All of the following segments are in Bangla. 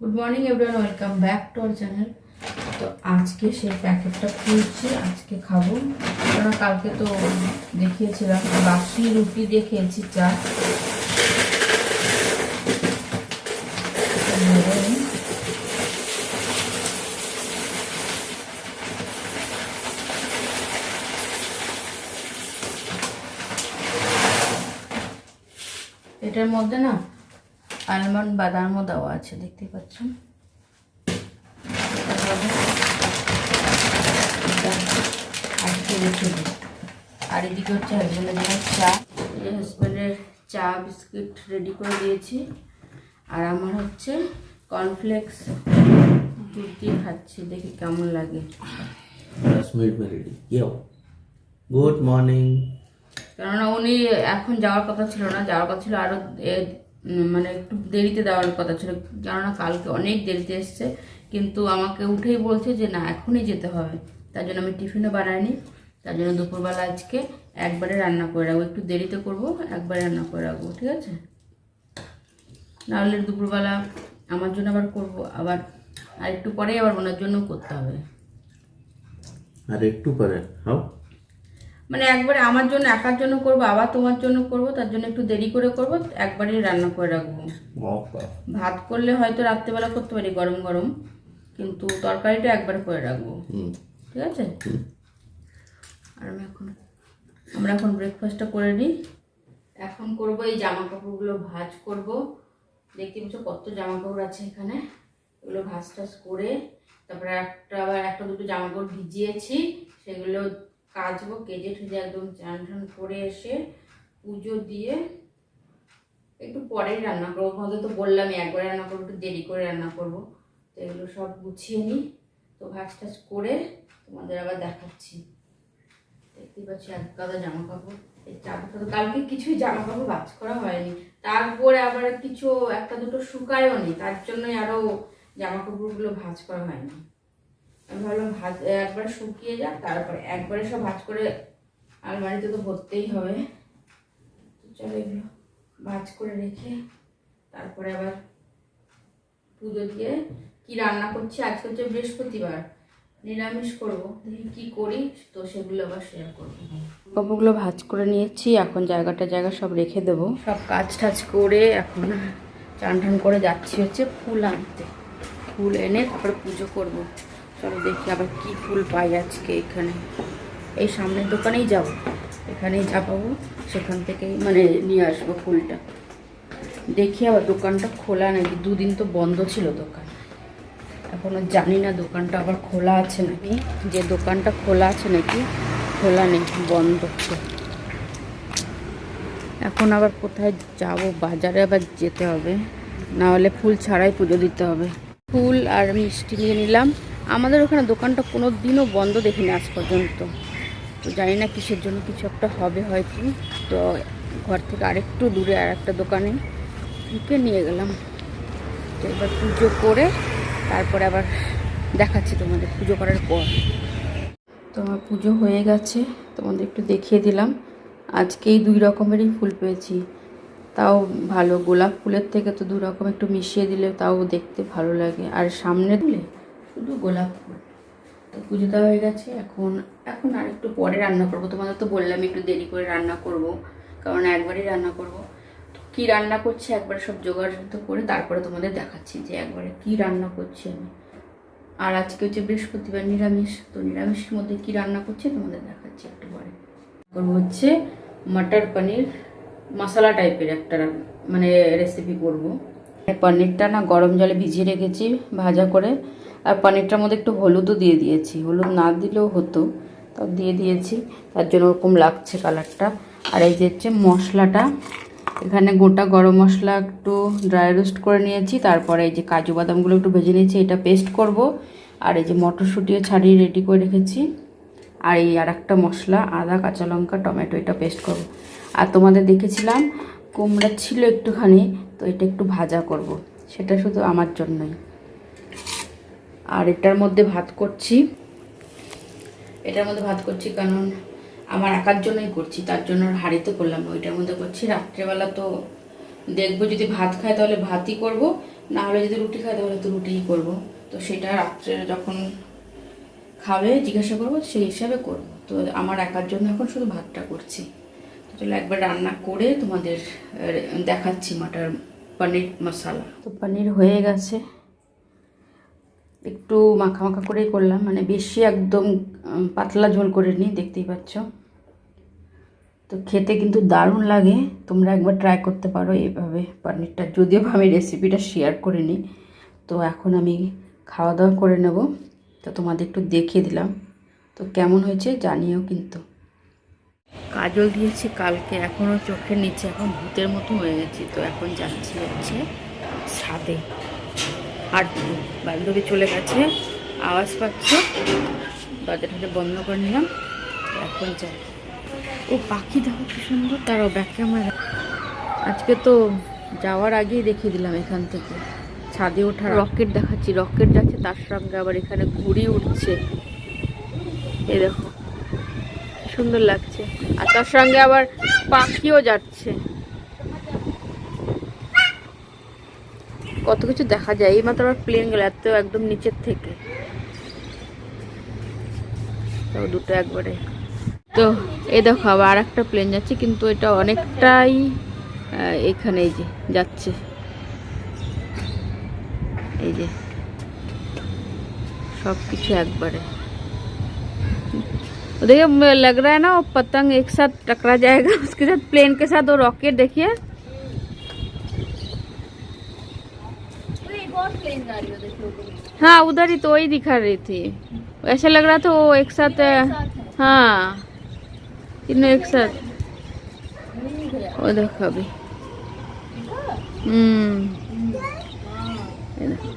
Good morning everyone welcome back to our channel তো আজকে সেই প্যাকেটটা খুলছি, আজকে খাব। কারণ কালকে তো দেখিয়েছিলাম, বাসি রুটি দিয়ে খেয়েছি চা। এটার মধ্যে না আলমন্ড বাদামও দেওয়া আছে দেখতে পাচ্ছেন? আর এদিকে হচ্ছে হাজবেন্ডের জন্য চা। এই হাজবেন্ডের চা বিস্কিট রেডি করে দিয়েছি। আর আমার হচ্ছে কর্নফ্লেক্স দুধ দিয়ে খাচ্ছি দেখি কেমন লাগে। গুড মর্নিং কেননা উনি এখন যাওয়ার কথা ছিল না যাওয়ার কথা ছিল আরও মানে একটু দেরিতে দেওয়ার কথা ছিল। কেননা কালকে অনেক দেরিতে এসছে। কিন্তু আমাকে উঠেই বলছে যে, না, এখনই যেতে হবে। তার জন্য আমি টিফিনও বানাইনি। তার জন্য দুপুরবেলা আজকে একবারে রান্না করে রাখব। একটু দেরিতে করব, একবারে রান্না করে রাখব, ঠিক আছে? নাহলে দুপুরবেলা আমার জন্য আবার করব, আবার আর একটু পরেই আবার ওনার জন্য করতে হবে। আর একটু পরে, হাও। মানে একবারে আমার জন্য একার জন্য করব আবার তোমার জন্য করব তার জন্য একটু দেরি করে করব একবারে রান্না করে রাখব। ভাত করলে হয়তো রাত্রেবেলা করতে পারি গরম গরম কিন্তু তরকারিটা একবারে করে রাখব। হুম। ঠিক আছে? আর আমি এখন আমরা এখন ব্রেকফাস্টটা করে নিই। এখন করব এই জামা কাপড়গুলো ভাজ করব। দেখতে পাচ্ছ কত জামা কাপড় আছে এখানে। এগুলো ভাজ টাজ করে তারপরে একটা আবার একটা দুটো জামা কাপড় ভিজিয়েছি সেগুলো কাচবো কেজে ঠেজে একদম চান টান করে এসে পুজো দিয়ে একটু পরেই রান্না করব। তোমাদের তো বললামই, একবার রান্না করব, একটু দেরি করে রান্না করব। তো এগুলো সব গুছিয়ে নিই। তো ভাজ টাজ করে তোমাদের আবার দেখাচ্ছি। দেখতে পাচ্ছি, এক গাদা জামা কাপড় এই টাদর কালকে কিছুই জামা কাপড় ভাজ করা হয়নি। তারপরে আবার কিছু, একটা দুটো শুকায়ও নি। তার জন্যই আরও জামা কাপড়গুলো ভাজ করা হয়নি। আমি ভাবলাম ভাজ একবার শুকিয়ে যাক তারপরে একবারে সব ভাজ করে আলমারিতে তো ভরতেই হবে। চলো এগুলো ভাজ করে রেখে তারপরে আবার পুজো দিয়ে কি রান্না করছি? আজকে হচ্ছে বৃহস্পতিবার। নিরামিষ করব। দেখি কি করি তো সেগুলো আবার শেয়ার করব। কাপড়গুলো ভাজ করে নিয়েছি এখন জায়গাটা জায়গা সব রেখে দেবো। সব কাজ টাজ করে এখন চান টান করে যাচ্ছি হচ্ছে ফুল আনতে। ফুল এনে তারপরে পুজো করব। চলো দেখি আবার কি ফুল পাই আজকে এখানে। এই সামনের দোকানেই যাব। এখানেই যা পাবো সেখান থেকেই মানে নিয়ে আসব ফুলটা। দেখি আবার দোকানটা খোলা নাকি, দুদিন তো বন্ধ ছিল দোকান। এখনও জানি না দোকানটা আবার খোলা আছে নাকি। যে দোকানটা খোলা আছে নাকি, খোলা নেই, বন্ধ এখন আবার কোথায় যাব? বাজারে আবার যেতে হবে। না হলে ফুল ছাড়াই পুজো দিতে হবে। ফুল আর মিষ্টি নিয়ে নিলাম। আমাদের ওখানে দোকানটা কোনো দিনও বন্ধ দেখিনি আজ পর্যন্ত। তো জানি না কিসের জন্য কিছু একটা হবে হয়তো। তো ঘর থেকে আরেকটু দূরে আর একটা দোকানে ঢুকে নিয়ে গেলাম। তো এবার পুজো করে তারপরে আবার দেখাচ্ছি তোমাদের পুজো করার পর। তো আমার পুজো হয়ে গেছে, তোমাদের একটু দেখিয়ে দিলাম। আজকেই দুই রকমেরই ফুল পেয়েছি। তাও ভালো, গোলাপ ফুলের থেকে তো দু রকম একটু মিশিয়ে দিলে তাও দেখতে ভালো লাগে। আর সামনে দিলে শুধু গোলাপ ফুল। তো পুজো দেওয়া হয়ে গেছে, এখন এখন আর একটু পরে রান্না করব। তোমাদের তো বললাম একটু দেরি করে রান্না করব, কারণ একবারই রান্না করব। তো কী রান্না করছি একবার সব জোগাড় করে তারপরে তোমাদের দেখাচ্ছি যে একবারে কি রান্না করছি আমি। আর আজকে হচ্ছে বৃহস্পতিবার নিরামিষ, তো নিরামিষের মধ্যে কি রান্না করছি তোমাদের দেখাচ্ছি একটু পরে। করব হচ্ছে মটর পনির মশলা টাইপের একটা মানে রেসিপি করব। পনিরটা না গরম জলে ভিজিয়ে রেখেছি ভাজা করে। আর পনিরটার মধ্যে একটু হলুদও দিয়ে দিয়েছি। হলুদ না দিলেও হতো, তাও দিয়ে দিয়েছি। তার জন্য ওরকম লাগছে কালারটা। আর এই যে হচ্ছে মশলাটা, এখানে গোটা গরম মশলা একটু ড্রাই রোস্ট করে নিয়েছি। তারপরে এই যে কাজু বাদামগুলো একটু ভেজে নিয়েছি, এটা পেস্ট করব। আর এই যে মটরশুঁটিও ছাড়িয়ে রেডি করে রেখেছি। আর এই আর একটা মশলা, আদা, কাঁচা লঙ্কা, টমেটো, এটা পেস্ট করব। আর তোমাদের দেখেছিলাম, কুমড়া ছিল একটুখানি, তো এটা একটু ভাজা করব। সেটা শুধু আমার জন্যই। আর এটার মধ্যে ভাত করছি। এটার মধ্যে ভাত করছি কারণ আমার একার জন্যই করছি, তার জন্য হাঁড়িতে করলাম ওইটার মধ্যে করছি। রাত্রেবেলা তো দেখব যদি ভাত খায় তাহলে ভাতই করব, না হলে যদি রুটি খাই তাহলে তো রুটিই করব। তো সেটা রাত্রে যখন খাবে, জিজ্ঞাসা করব, সেই হিসাবে করব। তো আমার একার জন্য এখন শুধু ভাতটা করছি। চলো একবার রান্না করে তোমাদের দেখাচ্ছি মাটার পনির মশলা। তো পনির হয়ে গেছে। একটু মাখা মাখা করেই করলাম মানে বেশি একদম পাতলা ঝোল করে নিই দেখতেই পাচ্ছ। তো খেতে কিন্তু দারুণ লাগে, তোমরা একবার ট্রাই করতে পারো এইভাবে পনিরটা, যদিও আমি রেসিপিটা শেয়ার করে নিই তো এখন আমি খাওয়া দাওয়া করে নেব, তো তোমাদের একটু দেখিয়ে দিলাম। তো কেমন হয়েছে জানিও কিন্তু। কাজল দিয়েছি কালকে এখনও চোখের নিচে, এখন ভূতের মতো হয়ে গেছি, তো এখন যাচ্ছি হচ্ছে ছাদে। আর বান্ধবী চলে গেছে। আওয়াজ পাচ্ছে? দরজা টরজা বন্ধ করে নিলাম। এখন যাই। ও পাখি দেখো কি সুন্দর। তারও ব্যাক ক্যামেরা আজকে তো যাওয়ার আগেই দেখিয়ে দিলাম এখান থেকে। ছাদে ওঠা রকেট দেখাচ্ছি রকেট যাচ্ছে, তার সঙ্গে আবার এখানে ঘুড়ি উঠছে। এ দেখো সুন্দর লাগছে। আর তার সঙ্গে আবার পাখিও যাচ্ছে। কত কিছু দেখা যায় এই মাত্র আবার প্লেন গেল এত একদম নিচের থেকে তো দুটো একবারে তো এই দেখো আবার আর একটা প্লেন যাচ্ছে কিন্তু এটা অনেকটাই আহ, এখানে এই যে যাচ্ছে এই যে সব কিছু একবারে वो देखिए म- लग रहा है ना वो पतंग एक साथ टकरा जाएगा उसके साथ प्लेन के साथ वो रॉकेट देखिए हाँ उधर ही तो वही दिखा रही थी ऐसा लग रहा था वो एक साथ हाँ तीनों एक साथ वो देखो अभी हम्म ये देखो।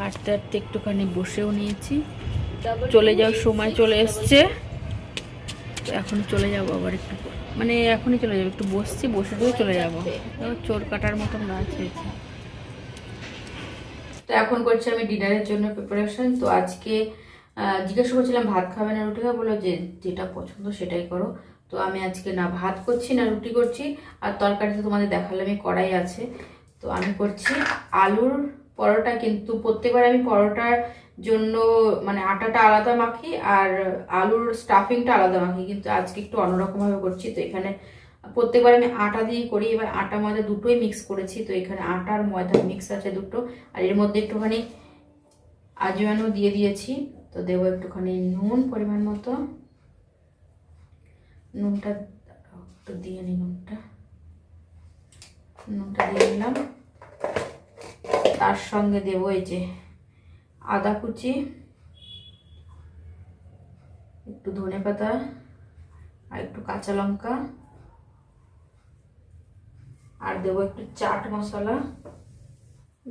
আস্তে আস্তে একটুখানি বসেও নিয়েছি চলে যাওয়ার সময় চলে এসছে তো এখন চলে যাব আবার একটু পর। মানে এখনই চলে যাব, একটু বসছি, বসে দিয়ে চলে যাব। চোর কাটার মতন গাছ হয়েছে তো এখন করছি আমি ডিনারের জন্য প্রিপারেশন তো আজকে জিজ্ঞাসা করছিলাম ভাত খাবে না রুটি খাবে, বলল যে যেটা পছন্দ সেটাই করো। তো আমি আজকে না ভাত করছি, না রুটি করছি, আর তরকারিতে তোমাদের দেখালামই কড়াই আছে। তো আমি করছি আলুর পরোটা, কিন্তু প্রত্যেকবার আমি পরোটার জন্য মানে আটাটা আলাদা মাখি আর আলুর স্টাফিংটা আলাদা মাখি, কিন্তু আজকে একটু অন্যরকমভাবে করছি। তো এখানে প্রত্যেকবার আমি আটা দিয়ে করি, এবার আটা ময়দা দুটোই মিক্স করেছি, তো এখানে আটা আর ময়দা মিক্স আছে দুটো। আর এর মধ্যে একটুখানি আজওয়ানও দিয়ে দিয়েছি, তো দেবো একটুখানি নুন পরিমাণ মতো। নুনটা, একটু দিয়ে নিই নুনটা। নুনটা দিয়ে নিলাম তার সঙ্গে দেবো এই যে আদা কুচি, একটু ধনে পাতা আর একটু কাঁচা লঙ্কা। আর দেবো একটু চাট মশলা।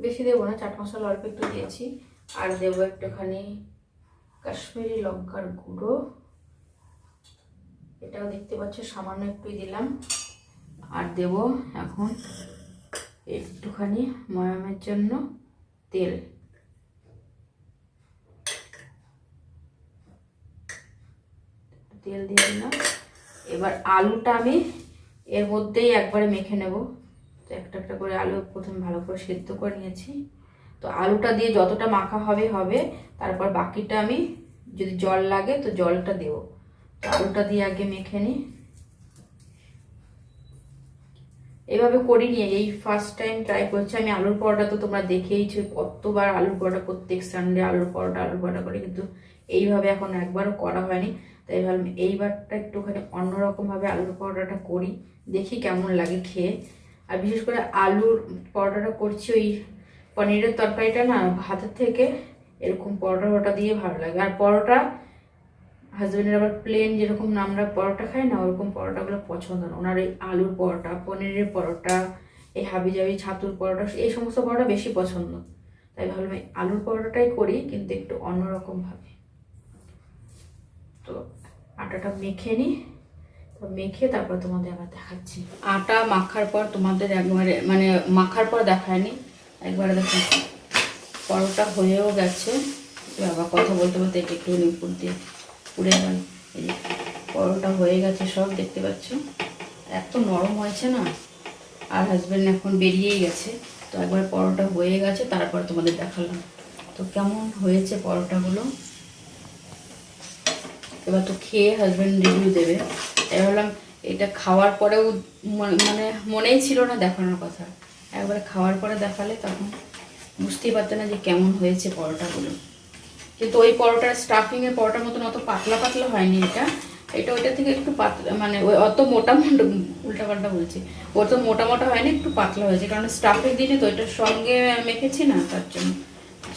বেশি দেবো না, চাট মশলা অল্প একটু দিয়েছি। আর দেবো একটুখানি কাশ্মীরি লঙ্কার গুঁড়ো। এটাও দেখতে পাচ্ছ, সামান্য একটুই দিলাম। আর দেব এখন একটুখানি ময়ামের জন্য তেল। তেল দিয়ে দিলাম। এবার আলুটা আমি এর মধ্যেই একবারে মেখে নেব। তো একটা একটা করে আলু প্রথমে ভালো করে সেদ্ধ করে নিয়েছি। তো আলুটা দিয়ে যতটা মাখা হবে হবে। তারপর বাকিটা আমি যদি জল লাগে তো জলটা দেবো। তো আলুটা দিয়ে আগে মেখে নিই। এভাবে করিনি। এই ফার্স্ট টাইম ট্রাই করছি। আমি আলুর পরোটা তো তোমরা দেখেইছো, কতবার আলুর পরোটা, প্রত্যেক সানডে আলুর পরোটা আলুর পরোটা করে। কিন্তু এইভাবে এখন একবারও করা হয়নি। তাই ভাবলাম এইবারটা একটুখানি অন্যরকমভাবে আলুর পরোটাটা করি, দেখি কেমন লাগে খেয়ে। আর বিশেষ করে আলুর পরোটাটা করছি ওই পনিরের তরকারিটা না, ভাতের থেকে এরকম পরোটা পরোটা দিয়ে ভালো লাগে। আর পরোটা হাজবেন্ডের আবার প্লেন যেরকম আমরা পরোটা খাই না, ওরকম পরোটাগুলো পছন্দ না। ওনার এই আলুর পরোটা, পনিরের পরোটা, এই হাবি হাবিজাবি ছাতুর পরোটা, এই সমস্ত পরোটা বেশি পছন্দ। তাই ভাবলাম আলুর পরোটাটাই করি, কিন্তু একটু অন্যরকম ভাবে তো আটাটা মেখে নিই মেখে তারপর তোমাদের আবার দেখাচ্ছি। আটা মাখার পর তোমাদের একবারে মানে মাখার পর দেখায়নি, একবারে দেখাচ্ছি পরোটা হয়েও গেছে। আবার কথা বলতে বলতে এটা একটু উপর দিয়ে পুড়ে গেল। এই পরোটা হয়ে গেছে সব, দেখতে পাচ্ছ? এত নরম হয়েছে না? আর হাজব্যান্ড এখন বেরিয়েই গেছে। তো একবার পরোটা হয়ে গেছে, তারপর তোমাদের দেখালাম। তো কেমন হয়েছে পরোটাগুলো? এবার তো খেয়ে হাজব্যান্ড রিভিউ দেবে। তাই ভাবলাম এটা খাওয়ার পরেও মনে- মানে মনেই ছিল না দেখানোর কথা। একবার খাওয়ার পরে দেখালে তখন বুঝতেই পারতে না যে কেমন হয়েছে পরোটাগুলো। কিন্তু ওই পরোটার স্টাফিংয়ের পরোটার মতন অত পাতলা পাতলা হয়নি এটা। এটা ওইটা থেকে একটু পাতলা মানে ওই অত মোটা মোটা, উল্টাপাল্টা বলছি। ওর তো মোটা মোটা হয়নি, একটু পাতলা হয়েছে। কারণ স্টাফের দিনে তো এটার সঙ্গে মেখেছি না, তার জন্য।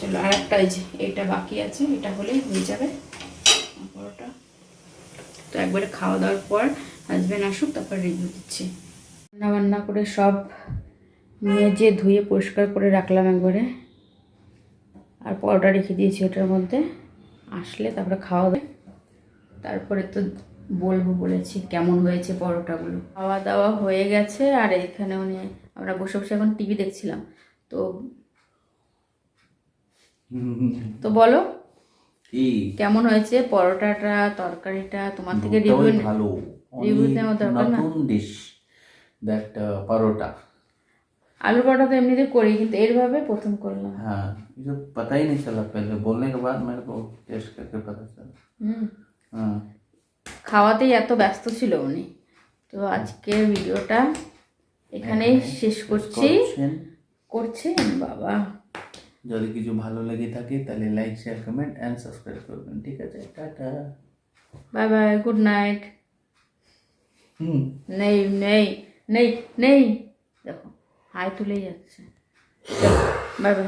চলো আর একটা যে এটা বাকি আছে, এটা হলেই হয়ে যাবে। তো একবারে খাওয়া দাওয়ার পর হাজব্যান্ড আসুক তারপর রিভিউ দিচ্ছি। রান্না বান্না করে সব মেজে ধুয়ে পরিষ্কার করে রাখলাম একবারে। আর পরোটা রেখে দিয়েছি ওটার মধ্যে। আসলে তারপরে খাওয়া দাওয়া। তারপরে তো বলব বলেছি কেমন হয়েছে পরোটাগুলো। খাওয়া দাওয়া হয়ে গেছে আর এখানে উনি আমরা বসে বসে এখন টিভি দেখছিলাম। তো তো বলো। কেমন হয়েছে পরোটাটা তরকারিটা তোমার থেকে রিভিউ দুটোই ভালো review অনেক দেওয়া দরকার না? নতুন ডিশ দ্যাট পারোটা আলু পরোটা তো এমনিতে করি কিন্তু এইভাবে প্রথম করলাম हाँ ये तो पता ही नहीं चला पहले बोलने के बाद मेरे को टेस्ट करके पता चला হুম हाँ খাওয়াতেই এত ব্যস্ত ছিল উনি তো আজকের ভিডিওটা এখানেই শেষ করছি করছেন। করছেন বাবা যদি কিছু ভালো লেগে থাকে তাহলে like share comment and subscribe করবেন ঠিক আছে? Tata. Bye bye good night hmm. নেই নেই নেই নেই। দেখো হাই তুলেই যাচ্ছে। Bye bye